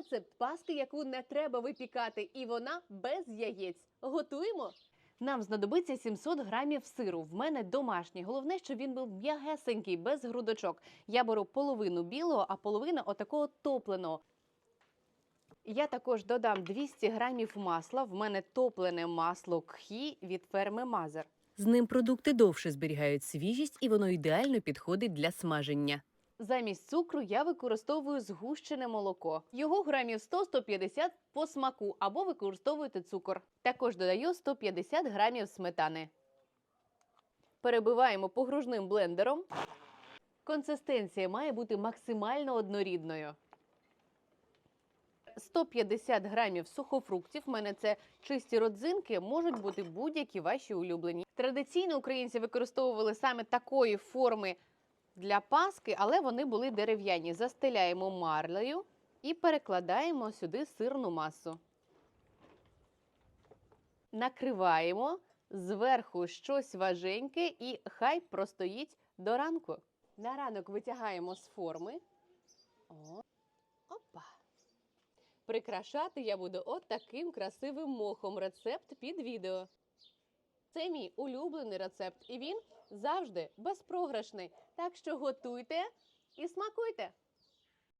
рецепт паски, яку не треба випікати, і вона без яєць. Готуємо. Нам знадобиться 700 грамів сиру. В мене домашній. Головне, щоб він був м'ягесенький, без грудочок. Я беру половину білого, а половину отакого топленого. Я також додам 200 грамів масла. В мене топлене масло кхі від ферми Мазер. З ним продукти довше зберігають свіжість і воно ідеально підходить для смаження. Замість цукру я використовую згущене молоко. Його грамів 100-150 по смаку або використовуйте цукор. Також додаю 150 грамів сметани. Перебиваємо погружним блендером. Консистенція має бути максимально однорідною. 150 грамів сухофруктів. У мене це чисті родзинки, можуть бути будь-які ваші улюблені. Традиційно українці використовували саме такої форми для паски, але вони були дерев'яні. Застеляємо марлею і перекладаємо сюди сирну масу. Накриваємо зверху щось важеньке і хай простоїть до ранку. На ранок витягаємо з форми. О, опа. Прикрашати я буду от красивим мохом. Рецепт під відео. Це мій улюблений рецепт, і він завжди безпрограшний. Так що готуйте і смакуйте!